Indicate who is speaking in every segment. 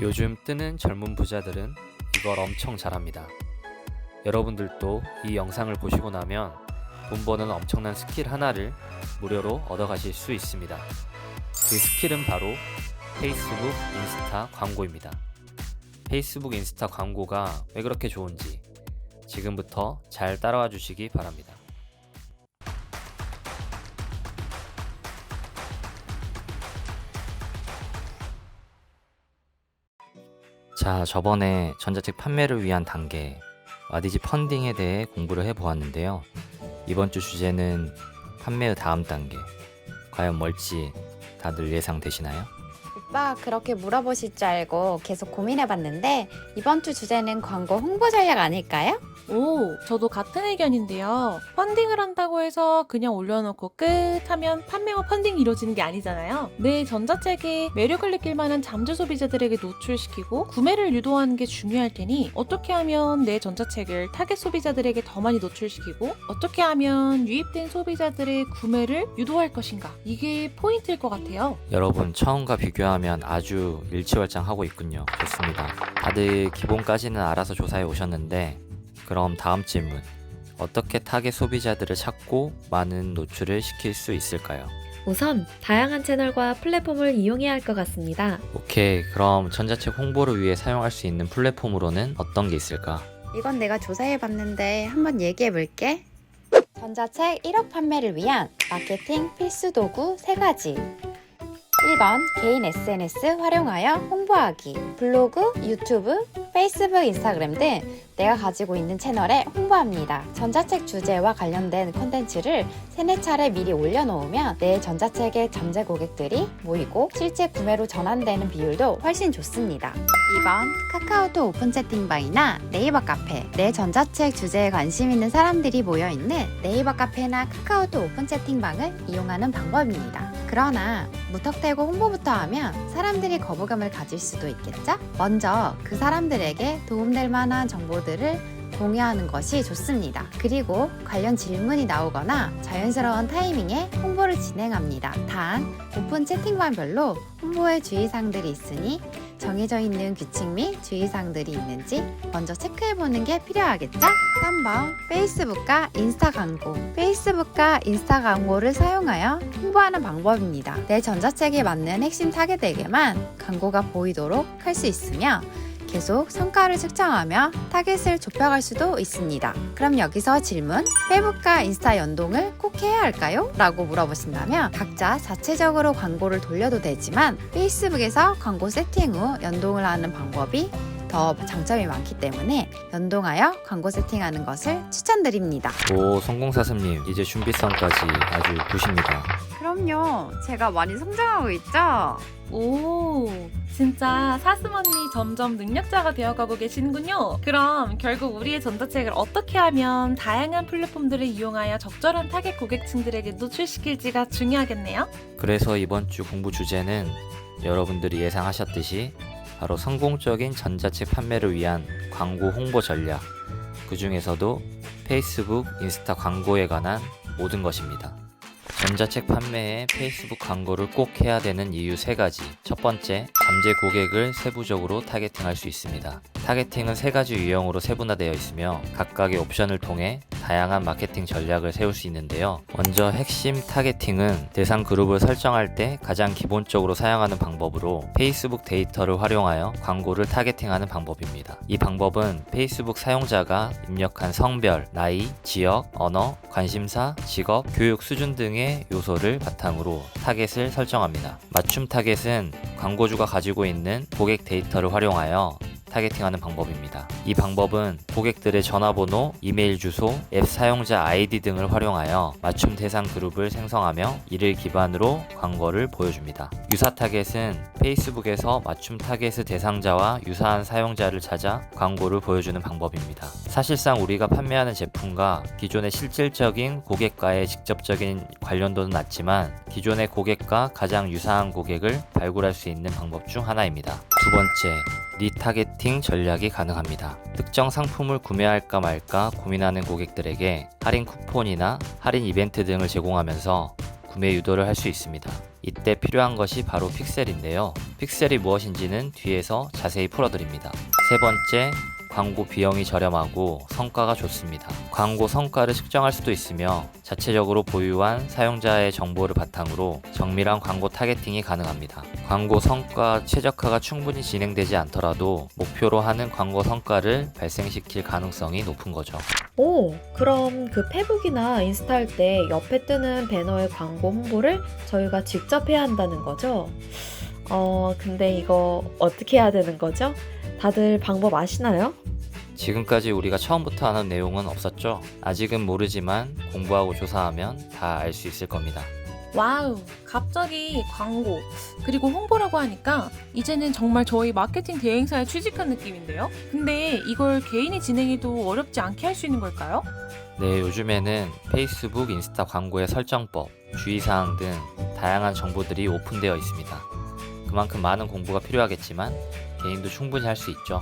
Speaker 1: 요즘 뜨는 젊은 부자들은 이걸 엄청 잘합니다. 여러분들도 이 영상을 보시고 나면 돈 버는 엄청난 스킬 하나를 무료로 얻어가실 수 있습니다. 그 스킬은 바로 페이스북 인스타 광고입니다. 페이스북 인스타 광고가 왜 그렇게 좋은지 지금부터 잘 따라와 주시기 바랍니다. 자, 저번에 전자책 판매를 위한 단계 와디지 펀딩에 대해 공부를 해보았는데요. 이번 주 주제는 판매의 다음 단계. 과연 뭘지 다들 예상되시나요?
Speaker 2: 오빠 그렇게 물어보실 줄 알고 계속 고민해봤는데 이번 주 주제는 광고 홍보 전략 아닐까요?
Speaker 3: 오, 저도 같은 의견인데요. 펀딩을 한다고 해서 그냥 올려놓고 끝 하면 판매와 펀딩이 이루어지는 게 아니잖아요. 내 전자책에 매력을 느낄 만한 잠재 소비자들에게 노출시키고 구매를 유도하는 게 중요할 테니 어떻게 하면 내 전자책을 타겟 소비자들에게 더 많이 노출시키고 어떻게 하면 유입된 소비자들의 구매를 유도할 것인가 이게 포인트일 것 같아요.
Speaker 1: 여러분 처음과 비교하면 아주 일치월장하고 있군요. 좋습니다. 다들 기본까지는 알아서 조사해 오셨는데 그럼 다음 질문. 어떻게 타겟 소비자들을 찾고 많은 노출을 시킬 수 있을까요?
Speaker 4: 우선 다양한 채널과 플랫폼을 이용해야 할 것 같습니다.
Speaker 1: 오케이. 그럼 전자책 홍보를 위해 사용할 수 있는 플랫폼으로는 어떤 게 있을까?
Speaker 2: 이건 내가 조사해봤는데 한번 얘기해볼게. 전자책 1억 판매를 위한 마케팅 필수 도구 3가지. 1번 개인 SNS 활용하여 홍보하기. 블로그, 유튜브, 페이스북, 인스타그램 등 내가 가지고 있는 채널에 홍보합니다. 전자책 주제와 관련된 콘텐츠를 세네 차례 미리 올려놓으면 내 전자책의 잠재 고객들이 모이고 실제 구매로 전환되는 비율도 훨씬 좋습니다. 2번 카카오톡 오픈 채팅방이나 네이버 카페 내 전자책 주제에 관심 있는 사람들이 모여있는 네이버 카페나 카카오톡 오픈 채팅방을 이용하는 방법입니다. 그러나 무턱대고 홍보부터 하면 사람들이 거부감을 가질 수도 있겠죠? 먼저 그 사람들 에게 도움될 만한 정보들을 공유하는 것이 좋습니다. 그리고 관련 질문이 나오거나 자연스러운 타이밍에 홍보를 진행합니다. 단, 오픈 채팅방별로 홍보의 주의사항들이 있으니 정해져 있는 규칙 및 주의사항들이 있는지 먼저 체크해보는 게 필요하겠죠? 3번 페이스북과 인스타 광고 페이스북과 인스타 광고를 사용하여 홍보하는 방법입니다. 내 전자책에 맞는 핵심 타겟에게만 광고가 보이도록 할 수 있으며 계속 성과를 측정하며 타겟을 좁혀갈 수도 있습니다. 그럼 여기서 질문, 페이북과 인스타 연동을 꼭 해야 할까요? 라고 물어보신다면 각자 자체적으로 광고를 돌려도 되지만 페이스북에서 광고 세팅 후 연동을 하는 방법이 더 장점이 많기 때문에 연동하여 광고 세팅하는 것을 추천드립니다.
Speaker 1: 오, 성공사슴님, 이제 준비성까지 아주 굿입니다.
Speaker 2: 그럼요. 제가 많이 성장하고 있죠?
Speaker 3: 오, 진짜 사슴 언니 점점 능력자가 되어가고 계시는군요. 그럼 결국 우리의 전자책을 어떻게 하면 다양한 플랫폼들을 이용하여 적절한 타겟 고객층들에게 노출시킬지가 중요하겠네요.
Speaker 1: 그래서 이번 주 공부 주제는 여러분들이 예상하셨듯이 바로 성공적인 전자책 판매를 위한 광고 홍보 전략, 그 중에서도 페이스북, 인스타 광고에 관한 모든 것입니다. 전자책 판매에 페이스북 광고를 꼭 해야 되는 이유 세 가지. 첫 번째, 잠재 고객을 세부적으로 타겟팅할 수 있습니다. 타겟팅은 세 가지 유형으로 세분화되어 있으며 각각의 옵션을 통해 다양한 마케팅 전략을 세울 수 있는데요. 먼저 핵심 타겟팅은 대상 그룹을 설정할 때 가장 기본적으로 사용하는 방법으로 페이스북 데이터를 활용하여 광고를 타겟팅하는 방법입니다. 이 방법은 페이스북 사용자가 입력한 성별, 나이, 지역, 언어, 관심사, 직업, 교육 수준 등의 요소를 바탕으로 타겟을 설정합니다. 맞춤 타겟은 광고주가 가지고 있는 고객 데이터를 활용하여 타겟팅하는 방법입니다. 이 방법은 고객들의 전화번호, 이메일 주소, 앱 사용자 아이디 등을 활용하여 맞춤 대상 그룹을 생성하며 이를 기반으로 광고를 보여줍니다. 유사 타겟은 페이스북에서 맞춤 타겟의 대상자와 유사한 사용자를 찾아 광고를 보여주는 방법입니다. 사실상 우리가 판매하는 제품과 기존의 실질적인 고객과의 직접적인 관련도는 낮지만 기존의 고객과 가장 유사한 고객을 발굴할 수 있는 방법 중 하나입니다. 두 번째, 리타겟 팅 전략이 가능합니다. 특정 상품을 구매할까 말까 고민하는 고객들에게 할인 쿠폰이나 할인 이벤트 등을 제공하면서 구매 유도를 할 수 있습니다. 이때 필요한 것이 바로 픽셀인데요. 픽셀이 무엇인지는 뒤에서 자세히 풀어드립니다. 세 번째, 광고 비용이 저렴하고 성과가 좋습니다. 광고 성과를 측정할 수도 있으며 자체적으로 보유한 사용자의 정보를 바탕으로 정밀한 광고 타겟팅이 가능합니다. 광고 성과 최적화가 충분히 진행되지 않더라도 목표로 하는 광고 성과를 발생시킬 가능성이 높은 거죠.
Speaker 4: 오, 그럼 그 페북이나 인스타 할 때 옆에 뜨는 배너의 광고 홍보를 저희가 직접 해야 한다는 거죠? 어, 근데 이거 어떻게 해야 되는 거죠? 다들 방법 아시나요?
Speaker 1: 지금까지 우리가 처음부터 아는 내용은 없었죠? 아직은 모르지만 공부하고 조사하면 다 알 수 있을 겁니다.
Speaker 3: 와우, 갑자기 광고, 그리고 홍보라고 하니까 이제는 정말 저희 마케팅 대행사에 취직한 느낌인데요? 근데 이걸 개인이 진행해도 어렵지 않게 할 수 있는 걸까요?
Speaker 1: 네, 요즘에는 페이스북, 인스타 광고의 설정법, 주의사항 등 다양한 정보들이 오픈되어 있습니다. 그만큼 많은 공부가 필요하겠지만 개인도 충분히 할 수 있죠.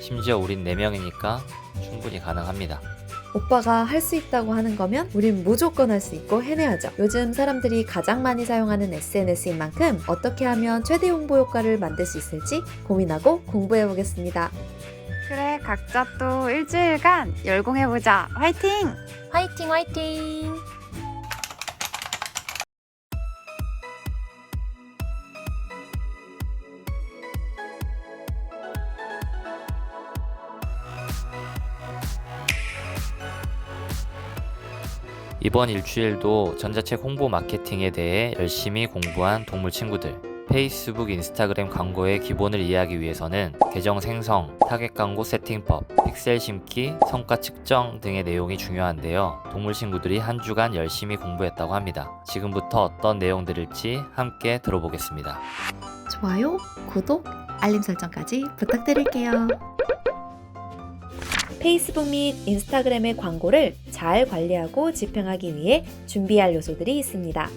Speaker 1: 심지어 우린 4명이니까 충분히 가능합니다.
Speaker 4: 오빠가 할 수 있다고 하는 거면 우린 무조건 할 수 있고 해내야죠. 요즘 사람들이 가장 많이 사용하는 SNS인 만큼 어떻게 하면 최대 홍보 효과를 만들 수 있을지 고민하고 공부해 보겠습니다.
Speaker 2: 그래, 각자 또 일주일간 열공해보자. 화이팅!
Speaker 3: 화이팅, 화이팅!
Speaker 1: 이번 일주일도 전자책 홍보 마케팅에 대해 열심히 공부한 동물 친구들. 페이스북, 인스타그램 광고의 기본을 이해하기 위해서는 계정 생성, 타겟 광고 세팅법, 픽셀 심기, 성과 측정 등의 내용이 중요한데요. 동물 친구들이 한 주간 열심히 공부했다고 합니다. 지금부터 어떤 내용들일지 함께 들어보겠습니다.
Speaker 5: 좋아요, 구독, 알림 설정까지 부탁드릴게요.
Speaker 4: 페이스북 및 인스타그램의 광고를 잘 관리하고 집행하기 위해 준비할 요소들이 있습니다.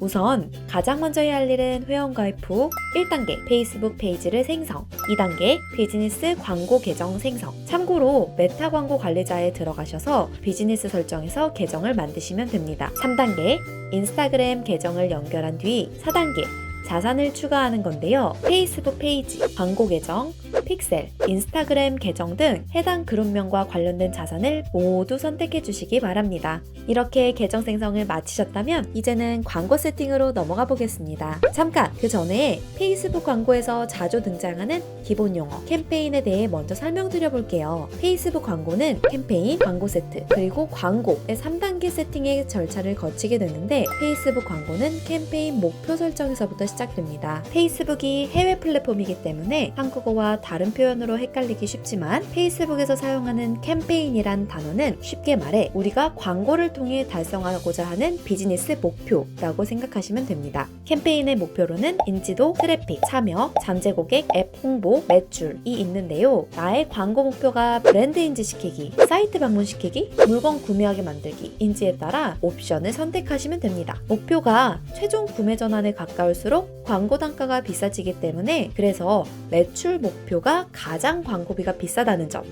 Speaker 4: 우선 가장 먼저 해야 할 일은 회원가입 후 1단계 페이스북 페이지를 생성, 2단계 비즈니스 광고 계정 생성. 참고로 메타 광고 관리자에 들어가셔서 비즈니스 설정에서 계정을 만드시면 됩니다. 3단계 인스타그램 계정을 연결한 뒤 4단계 자산을 추가하는 건데요. 페이스북 페이지, 광고 계정, 픽셀, 인스타그램 계정 등 해당 그룹명과 관련된 자산을 모두 선택해 주시기 바랍니다. 이렇게 계정 생성을 마치셨다면 이제는 광고 세팅으로 넘어가 보겠습니다. 잠깐 그 전에 페이스북 광고에서 자주 등장하는 기본 용어 캠페인에 대해 먼저 설명드려 볼게요. 페이스북 광고는 캠페인, 광고 세트, 그리고 광고의 3단계 세팅의 절차를 거치게 되는데 페이스북 광고는 캠페인 목표 설정에서부터 시작됩니다. 페이스북이 해외 플랫폼이기 때문에 한국어와 다른 표현으로 헷갈리기 쉽지만 페이스북에서 사용하는 캠페인이란 단어는 쉽게 말해 우리가 광고를 통해 달성하고자 하는 비즈니스 목표라고 생각하시면 됩니다. 캠페인의 목표로는 인지도, 트래픽, 참여, 잠재 고객, 앱 홍보, 매출이 있는데요. 나의 광고 목표가 브랜드 인지시키기, 사이트 방문시키기, 물건 구매하게 만들기 인지에 따라 옵션을 선택하시면 됩니다. 목표가 최종 구매 전환에 가까울수록 광고 단가가 비싸지기 때문에 그래서 매출 목표가 가장 광고비가 비싸다는 점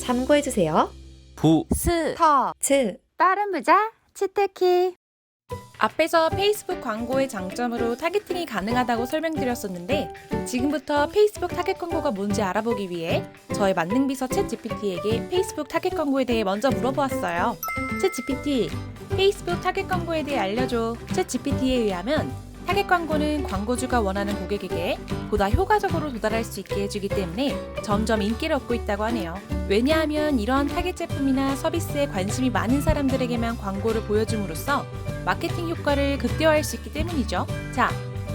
Speaker 4: 참고해 주세요.
Speaker 1: 부
Speaker 3: 스!
Speaker 2: 터,
Speaker 4: 츠
Speaker 2: 빠른 부자, 치트키.
Speaker 3: 앞에서 페이스북 광고의 장점으로 타겟팅이 가능하다고 설명드렸었는데 지금부터 페이스북 타겟 광고가 뭔지 알아보기 위해 저의 만능 비서 챗 GPT에게 페이스북 타겟 광고에 대해 먼저 물어보았어요. 챗 GPT, 페이스북 타겟 광고에 대해 알려줘. 챗 GPT에 의하면 타겟 광고는 광고주가 원하는 고객에게 보다 효과적으로 도달할 수 있게 해주기 때문에 점점 인기를 얻고 있다고 하네요. 왜냐하면 이러한 타겟 제품이나 서비스에 관심이 많은 사람들에게만 광고를 보여줌으로써 마케팅 효과를 극대화할 수 있기 때문이죠. 자,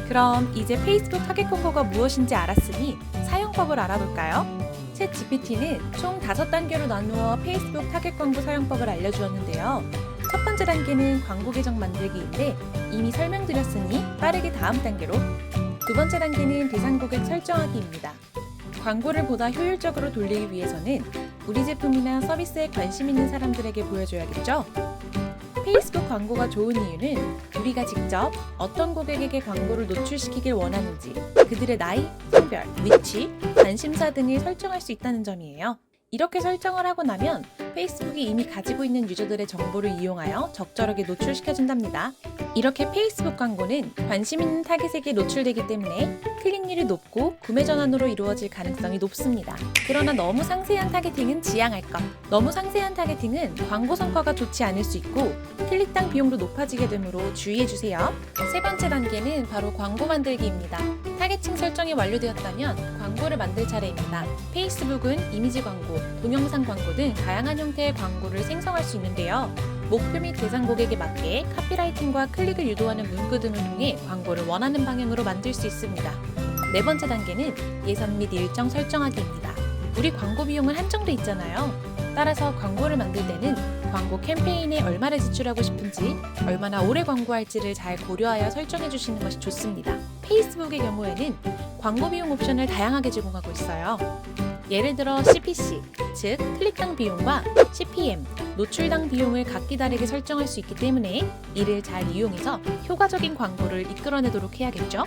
Speaker 3: 그럼 이제 페이스북 타겟 광고가 무엇인지 알았으니 사용법을 알아볼까요? 챗 GPT는 총 5단계로 나누어 페이스북 타겟 광고 사용법을 알려주었는데요. 첫 번째 단계는 광고 계정 만들기인데 이미 설명드렸으니 빠르게 다음 단계로 두 번째 단계는 대상 고객 설정하기입니다. 광고를 보다 효율적으로 돌리기 위해서는 우리 제품이나 서비스에 관심 있는 사람들에게 보여줘야겠죠? 페이스북 광고가 좋은 이유는 우리가 직접 어떤 고객에게 광고를 노출시키길 원하는지 그들의 나이, 성별, 위치, 관심사 등을 설정할 수 있다는 점이에요. 이렇게 설정을 하고 나면 페이스북이 이미 가지고 있는 유저들의 정보를 이용하여 적절하게 노출시켜준답니다. 이렇게 페이스북 광고는 관심 있는 타겟에게 노출되기 때문에 클릭률이 높고 구매 전환으로 이루어질 가능성이 높습니다. 그러나 너무 상세한 타겟팅은 지양할 것. 너무 상세한 타겟팅은 광고 성과가 좋지 않을 수 있고 클릭당 비용도 높아지게 되므로 주의해주세요. 세 번째 단계는 바로 광고 만들기입니다. 타겟팅 설정이 완료되었다면 광고를 만들 차례입니다. 페이스북은 이미지 광고, 동영상 광고 등 다양한 형태의 광고를 생성할 수 있는데요. 목표 및 대상 고객에 맞게 카피라이팅과 클릭을 유도하는 문구 등을 통해 광고를 원하는 방향으로 만들 수 있습니다. 네 번째 단계는 예산 및 일정 설정하기입니다. 우리 광고 비용은 한정돼 있잖아요. 따라서 광고를 만들 때는 광고 캠페인에 얼마를 지출하고 싶은지, 얼마나 오래 광고할지를 잘 고려하여 설정해 주시는 것이 좋습니다. 페이스북의 경우에는 광고 비용 옵션을 다양하게 제공하고 있어요. 예를 들어 CPC, 즉 클릭당 비용과 CPM, 노출당 비용을 각기 다르게 설정할 수 있기 때문에 이를 잘 이용해서 효과적인 광고를 이끌어내도록 해야겠죠.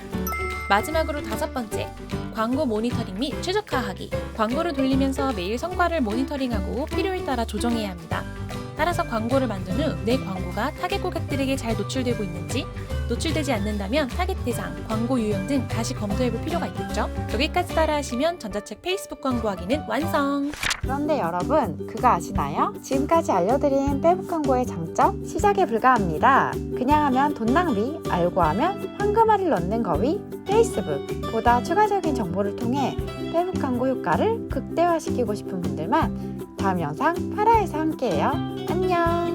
Speaker 3: 마지막으로 다섯 번째, 광고 모니터링 및 최적화하기. 광고를 돌리면서 매일 성과를 모니터링하고 필요에 따라 조정해야 합니다. 따라서 광고를 만든 후 내 광고가 타겟 고객들에게 잘 노출되고 있는지, 노출되지 않는다면 타겟 대상, 광고 유형 등 다시 검토해볼 필요가 있겠죠. 여기까지 따라하시면 전자책 페이스북 광고하기는 완성!
Speaker 2: 그런데 여러분, 그거 아시나요? 지금까지 알려드린 페북 광고의 장점 시작에 불과합니다. 그냥 하면 돈 낭비, 알고 하면 황금알을 넣는 거위 페이스북. 보다 추가적인 정보를 통해 페북 광고 효과를 극대화시키고 싶은 분들만 다음 영상 파라에서 함께해요. 안녕!